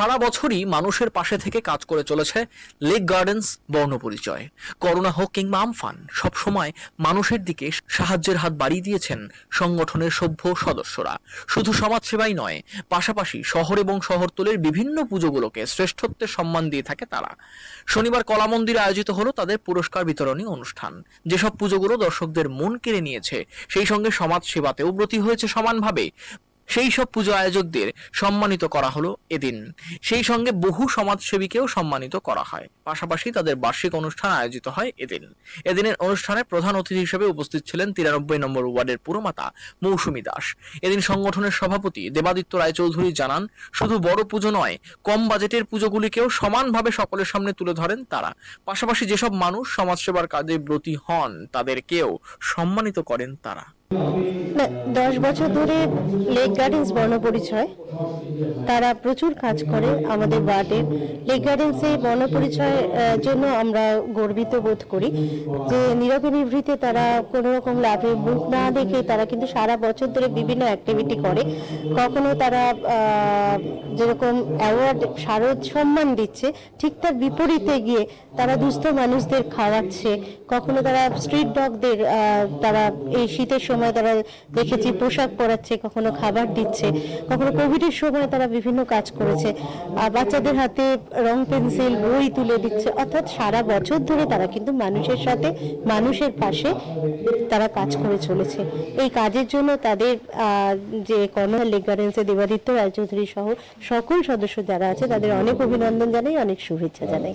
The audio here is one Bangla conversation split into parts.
সারা বছরই মানুষের পাশে থেকে কাজ করে চলেছে লেক গার্ডেন্স বর্ণপরিচয় করোনা হোক কিংবা আমফান সবসময় মানুষের দিকে সাহায্যের হাত বাড়িয়ে দিয়েছেন সংগঠনের সভ্য সদস্যরা। শুধু সমাজসেবাই নয়, পাশাপাশি শহর এবং শহরতলির বিভিন্ন পুজোগুলোকে শ্রেষ্ঠত্বের সম্মান দিয়ে থাকে তারা। শনিবার কলা মন্দিরে আয়োজিত হলো তাদের পুরস্কার বিতরণী অনুষ্ঠান। যেসব পুজোগুলো দর্শকদের মন কেড়ে নিয়েছে, সেই সঙ্গে সমাজ সেবাতেও ব্রতী হয়েছে সমানভাবে। সেই সব পুজো আয়োজকদের সম্মানিত করা হলো এদিন। সেই সঙ্গে বহু সমাজসেবীকেও সম্মানিত করা হয়। পাশাপাশি তাদের বার্ষিক অনুষ্ঠান আয়োজিত হয় এদিন। এদিনের অনুষ্ঠানে প্রধান অতিথি হিসেবে উপস্থিত ছিলেন তিরানব্বই নম্বর ওয়ার্ডের পুরমাতা মৌসুমী দাস। এদিন সংগঠনের সভাপতি দেবাদিত্য রায়চৌধুরী জানান, শুধু বড় পুজো নয়, কম বাজেটের পুজোগুলিকেও সমানভাবে সকলের সামনে তুলে ধরেন তারা। পাশাপাশি যেসব মানুষ সমাজসেবার কাজে ব্রতী হন, তাদেরকেও সম্মানিত করেন তারা। দশ বছর ধরে লেক গার্ডেন্স বর্ণপরিচয় তারা প্রচুর কাজ করে আমাদের ওয়ার্ডের লেক গার্ডেন্সে বর্ণপরিচয়ের জন্য আমরা গর্বিত বোধ করি যে নীরবে নিভৃতে তারা কোনো রকম লাভে মুখ না দেখে তারা কিন্তু সারা বছর ধরে বিভিন্ন অ্যাক্টিভিটি করে। কখনো তারা যেরকম অ্যাওয়ার্ড শারদ সম্মান দিচ্ছে, ঠিক তার বিপরীতে গিয়ে তারা দুস্থ মানুষদের খাওয়াচ্ছে। কখনো তারা স্ট্রিট ডগদের তারা এই শীতের সময় তারা দেখেছি, পোশাক পরাচ্ছে, কখনো খাবার দিচ্ছে, কখনো কোভিডের সময় তারা বিভিন্ন কাজ করেছে। বাচ্চাদের হাতে রং, পেন্সিল, বই তুলে দিচ্ছে। অর্থাৎ সারা বছর ধরে তারা কিন্তু মানুষের সাথে, মানুষের পাশে তারা কাজ করে চলেছে। এই কাজের জন্য তাদের যে কর্নার লেক গার্ডেন্সে দেবাদিত্য রায়চৌধুরী সহ সকল সদস্য যারা আছে, তাদের অনেক অভিনন্দন জানাই, অনেক শুভেচ্ছা জানাই।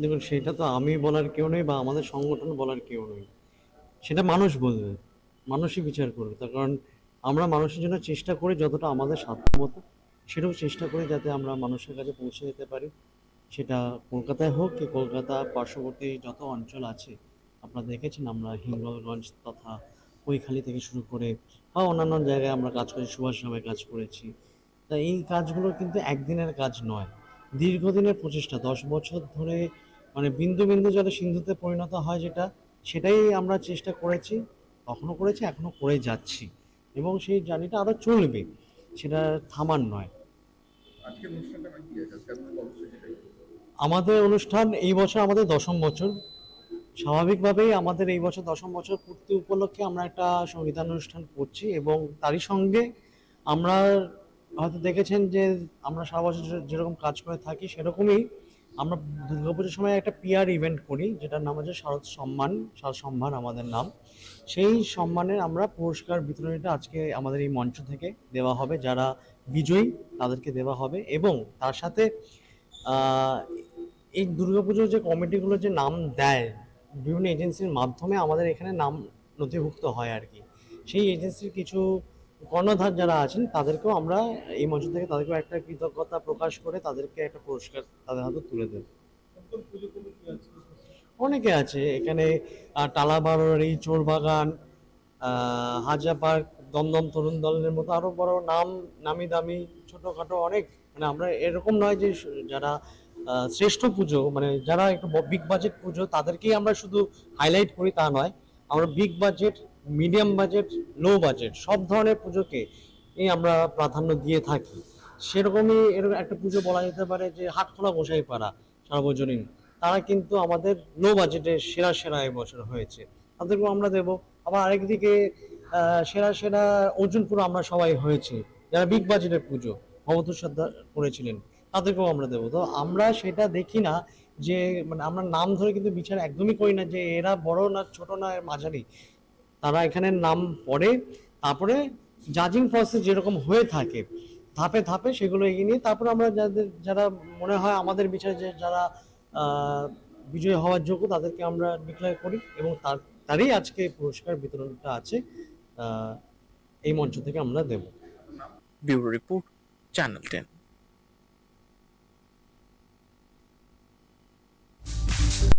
দেখুন, সেটা তো আমি বলার কেউ নেই বা আমাদের সংগঠন বলার কেউ নেই। সেটা মানুষ বলবে মানুষই বিচার করবে। তার কারণ আমরা মানুষের জন্য চেষ্টা করি যতটা আমাদের সাধ্যমতো সেটাও চেষ্টা করি যাতে আমরা মানুষের কাছে পৌঁছে যেতে পারি। সেটা কলকাতায় হোক কি কলকাতা পার্শ্ববর্তী যত অঞ্চল আছে, আপনারা দেখেছেন আমরা হিঙ্গলগঞ্জ তথা কৈখালি থেকে শুরু করে বা অন্যান্য জায়গায় আমরা কাজ করেছি সুভাষ সভায় কাজ করেছি। তা এই কাজগুলো কিন্তু একদিনের কাজ নয়, দীর্ঘদিনের প্রচেষ্টা। দশ বছর ধরে মানে বিন্দু বিন্দু জলে সিন্ধুতে পরিণত হয় যেটা সেটাই আমরা চেষ্টা করেছি তখনও করেছি এখনও করে যাচ্ছি। এবং সেই জার্নিটা আরও চলবে সেটা থামার নয়। মানে? আমাদের অনুষ্ঠান এই বছর আমাদের দশম বছর। স্বাভাবিকভাবেই আমাদের এই বছর দশম বছর পূর্তি উপলক্ষে আমরা একটা সঙ্গীতান অনুষ্ঠান করছি এবং তারই সঙ্গে আমরা হয়তো দেখেছেন যে আমরা সারা বছর যেরকম কাজ করে থাকি সেরকমই আমরা দুর্গাপুজোর সময় একটা পিআর ইভেন্ট করি, যেটার নাম হচ্ছে শারদ সম্মান শারদ সম্মান আমাদের নাম। সেই সম্মানের আমরা পুরস্কার বিতরণীটা আজকে আমাদের এই মঞ্চ থেকে দেওয়া হবে। যারা বিজয়ী, তাদেরকে দেওয়া হবে এবং তার সাথে এই দুর্গাপুজোর যে কমিটিগুলো যে নাম দেয়, বিভিন্ন এজেন্সির মাধ্যমে আমাদের এখানে নাম নথিভুক্ত হয় আর কি। সেই এজেন্সির কিছু কর্ণধার যারা আছেন, তাদেরকেও আমরা এই মঞ্চ থেকে তাদেরকেও একটা কৃতজ্ঞতা প্রকাশ করে তাদেরকে একটা পুরস্কার তাদের হাতে তুলে দেব। অনেকে আছে, এখানে টালাবাড়ি চোরবাগান হাজা পার্ক, দমদম তরুণ দলের মতো আরও বড় নাম, নামি দামি, ছোটখাটো অনেক মানে আমরা এরকম নয় যে যারা শ্রেষ্ঠ পুজো মানে যারা একটু বিগ বাজেট পুজো, তাদেরকেই আমরা শুধু হাইলাইট করি তা নয়। আমরা big budget medium budget, low budget, সব ধরনের পুজোকে এই আমরা প্রাধান্য দিয়ে থাকি। সেরকমই এরকম একটা পুজো বলা যেতে পারে যে হাটখোলা গোসাইপাড়া সার্বজনীন। তারা কিন্তু আমাদের লো বাজেটে সেরা সেরা এবছর হয়েছে। তাদেরকেও আমরা দেব। আবার আরেকদিকে সেরা সেরা অর্জুনপুর আমরা সবাই হয়েছে। যারা বিগ বাজেটের পুজো মমতা সর্দার করেছিলেন, তাদেরকেও আমরা দেবো। তো আমরা সেটা দেখি না যে মানে আমরা নাম ধরে কিন্তু বিচার একদমই করি না যে এরা বড় না ছোট না এর মাঝারি। তারা এখানে নাম পড়ে, তারপরে জাজিং প্রসেস যেরকম হয়ে থাকে, ধাপে ধাপে সেগুলো এগিয়ে নিয়ে তারপরে আমরা যাদের, যারা মনে হয় আমাদের বিচারে যে যারা বিজয়ী হওয়ার যোগ্য তাদেরকে আমরা ডিক্লেয়ার করি এবং তার, তারই আজকে পুরস্কার বিতরণটা আছে এই মঞ্চ থেকে আমরা দেব। Bureau report, channel ten.